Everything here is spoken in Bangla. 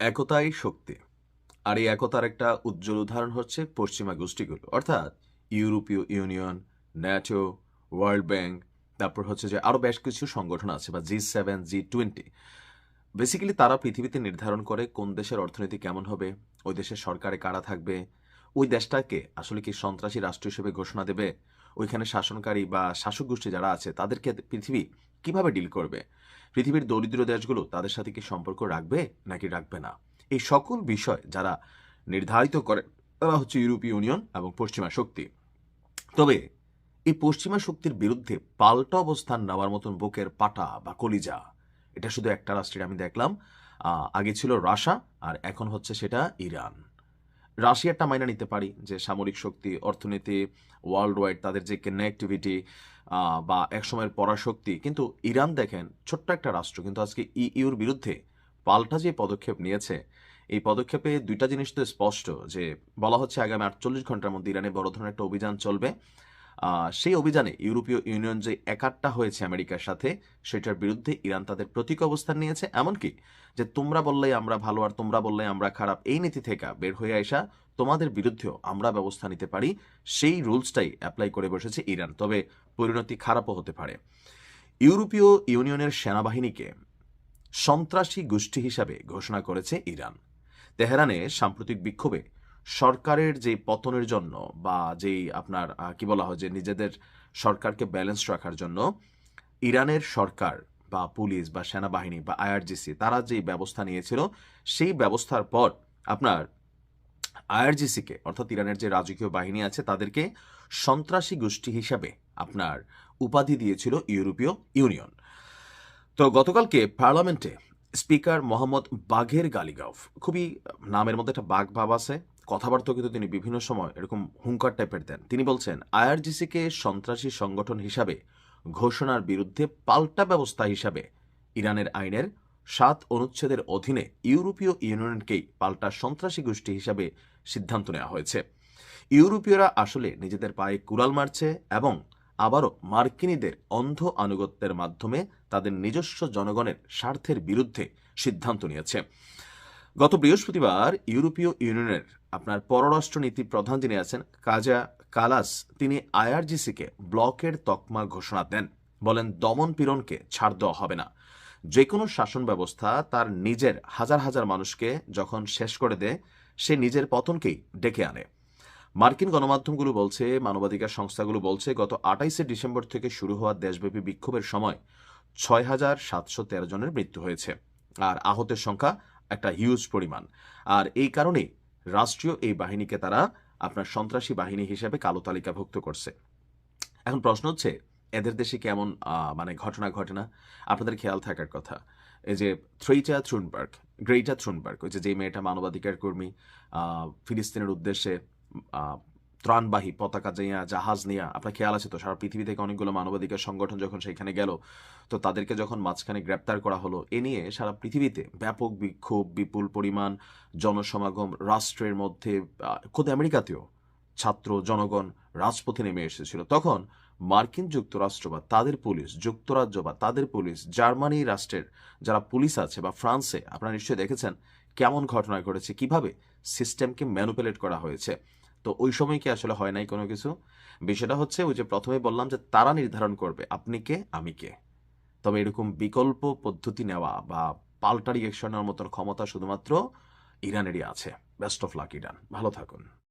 একতাই শক্তি। আর এই একতার একটা উজ্জ্বল উদাহরণ হচ্ছে পশ্চিমা গোষ্ঠীগুলো। অর্থাৎ ইউরোপীয় ইউনিয়ন, ন্যাটো, ওয়ার্ল্ড ব্যাংক, তারপর হচ্ছে যে আরও বেশ কিছু সংগঠন আছে বা G seven, G twenty. Basically তারা পৃথিবীতে নির্ধারণ করে কোন দেশের অর্থনীতি কেমন হবে, ওই দেশের সরকারে কারা থাকবে, ওই দেশটাকে আসলে কি সন্ত্রাসী রাষ্ট্র হিসেবে ঘোষণা দেবে, ওইখানে শাসনকারী বা শাসক গোষ্ঠী যারা আছে তাদেরকে পৃথিবী কীভাবে ডিল করবে? পৃথিবীর দরিদ্র দেশগুলো তাদের সাথে কি সম্পর্ক রাখবে নাকি রাখবে না? এই সকল বিষয় যারা নির্ধারিত করে, তারা হচ্ছে ইউরোপীয় ইউনিয়ন এবং পশ্চিমা শক্তি। তবে এই পশ্চিমা শক্তির বিরুদ্ধে পাল্টা অবস্থান নেওয়ার মতন বুকের পাটা বা কলিজা, এটা শুধু একটা রাষ্ট্রের, আমি দেখলাম আগে ছিল রাশা আর এখন হচ্ছে সেটা ইরান। রাশিয়াটা মাইনা নিতে পারি, যে সামরিক শক্তি, অর্থনীতি ওয়ার্ল্ড ওয়াইড তাদের যে কানেক্টিভিটি বা একসময়ের পরাশক্তি। কিন্তু ইরান দেখেন, ছোট্ট একটা রাষ্ট্র, কিন্তু আজকে ইউর বিরুদ্ধে পাল্টা যে পদক্ষেপ নিয়েছে, এই পদক্ষেপে দুইটা জিনিস তো স্পষ্ট, যে বলা হচ্ছে আগামী আটচল্লিশ ঘণ্টার মধ্যে ইরানে বড় ধরনের একটা অভিযান চলবে। সেই অভিযানে ইউরোপীয় ইউনিয়ন যে একাট্টা হয়েছে আমেরিকার সাথে, সেটার বিরুদ্ধে ইরান তাদের প্রতীক অবস্থান নিয়েছে। এমনকি যে তোমরা বললেই আমরা ভালো আর তোমরা বললে আমরা খারাপ, এই নীতি থেকে বের হয়ে আসা তোমাদের বিরুদ্ধেও আমরা ব্যবস্থা নিতে পারি। সেই রুলসটাই অ্যাপ্লাই করে বসেছে ইরান। তবে পরিণতি খারাপও হতে পারে। ইউরোপীয় ইউনিয়নের সেনাবাহিনীকে সন্ত্রাসী গোষ্ঠী হিসাবে ঘোষণা করেছে ইরান। তেহরানে সাম্প্রতিক বিক্ষোভে সরকারের যে পতনের জন্য বা যেই আপনার কি বলা হয় যে নিজেদের সরকারকে ব্যালেন্স রাখার জন্য ইরানের সরকার বা পুলিশ বা সেনাবাহিনী বা আইআরজিসি তারা যে ব্যবস্থা নিয়েছিল, সেই ব্যবস্থার পর আপনার আইআরজিসিকে অর্থাৎ ইরানের যে রাজকীয় বাহিনী আছে, তাদেরকে সন্ত্রাসী গোষ্ঠী হিসাবে আপনার উপাধি দিয়েছিল ইউরোপীয় ইউনিয়ন। তো গতকালকে পার্লামেন্টে স্পিকার মোহাম্মদ বাঘের গালিগাফ, খুবই নামের মধ্যে একটা বাঘ ভাব আছে কথাবার্তা কিন্তু তিনি বিভিন্ন সময় এরকম হুঙ্কার টাইপের দেন। তিনি বলছেন আইআরজিসিকে সন্ত্রাসী সংগঠন হিসাবে ঘোষণার বিরুদ্ধে পাল্টা ব্যবস্থা হিসাবে ইরানের আইনের সাত অনুচ্ছেদের অধীনে ইউরোপীয় ইউনিয়নকেই পাল্টা সন্ত্রাসী গোষ্ঠী হিসাবে সিদ্ধান্ত নেওয়া হয়েছে। ইউরোপীয়রা আসলে নিজেদের পায়ে কুড়াল মারছে এবং আবারও মার্কিনীদের অন্ধ আনুগত্যের মাধ্যমে তাদের নিজস্ব জনগণের স্বার্থের বিরুদ্ধে সিদ্ধান্ত নিয়েছে। গত বৃহস্পতিবার ইউরোপীয় ইউনিয়নের আপনার পররাষ্ট্রনীতি প্রধান যিনি আছেন, কাজা কালাস, তিনি আইআরজিসিকে ব্লকের তকমা ঘোষণা দেন। বলেন, দমন পীড়নকে ছাড় দেওয়া হবে না। যে কোনো শাসন ব্যবস্থা তার নিজের হাজার হাজার মানুষকে যখন শেষ করে দেয়, সে নিজের পতনকেই ডেকে আনে। মার্কিন গণমাধ্যমগুলো বলছে, মানবাধিকার সংস্থাগুলো বলছে, গত আটাইশে ডিসেম্বর থেকে শুরু হওয়া দেশব্যাপী বিক্ষোভের সময় ছয় হাজার সাতশো তেরো জনের মৃত্যু হয়েছে। আর আহতের সংখ্যা একটা হিউজ পরিমাণ। আর এই কারণে রাষ্ট্রীয় এই বাহিনীকে তারা আপনার সন্ত্রাসী বাহিনী হিসেবে কালো তালিকাভুক্ত করছে। এখন প্রশ্ন হচ্ছে, এদের দেশে কেমন মানে ঘটনা ঘটে না? আপনাদের খেয়াল থাকার কথা। এই যে থ্রেইটা থ্রুনবার্গ, গ্রেইটা থ্রুনবার্গ, ওই যে যে মেয়েটা মানবাধিকার কর্মী ফিলিস্তিনের উদ্দেশ্যে ত্রাণবাহী পতাকা নিয়ে জাহাজ নিয়ে আপনার খেয়াল আছে তো? সারা পৃথিবী থেকে অনেকগুলো মানবাধিকার সংগঠন যখন সেখানে গেল, তো তাদেরকে যখন মাঝখানে গ্রেপ্তার করা হলো, এ নিয়ে সারা পৃথিবীতে ব্যাপক বিক্ষোভ, বিপুল পরিমাণ জনসমাগম, রাষ্ট্রের মধ্যে খোদ আমেরিকাতেও ছাত্র জনগণ রাজপথে নেমে এসেছিল। তখন মার্কিন যুক্তরাষ্ট্র বা তাদের পুলিশ, যুক্তরাজ্য বা তাদের পুলিশ, জার্মানি রাষ্ট্রের যারা পুলিশ আছে বা ফ্রান্সে, আপনারা নিশ্চয়ই দেখেছেন কেমন ঘটনা ঘটেছে, কীভাবে সিস্টেমকে ম্যানুপুলেট করা হয়েছে। তো ওই সময় কি আসলে হয় নাই কোনো কিছু? বিষয়টা হচ্ছে ওই যে প্রথমে বললাম যে তারা নির্ধারণ করবে, আপনি কে, আমি কে। তবে এরকম বিকল্প পদ্ধতি নেওয়া বা পাল্টা রিয়েকশনের মতন ক্ষমতা শুধুমাত্র ইরানেরই আছে। Best of luck Iran. ভালো থাকুন।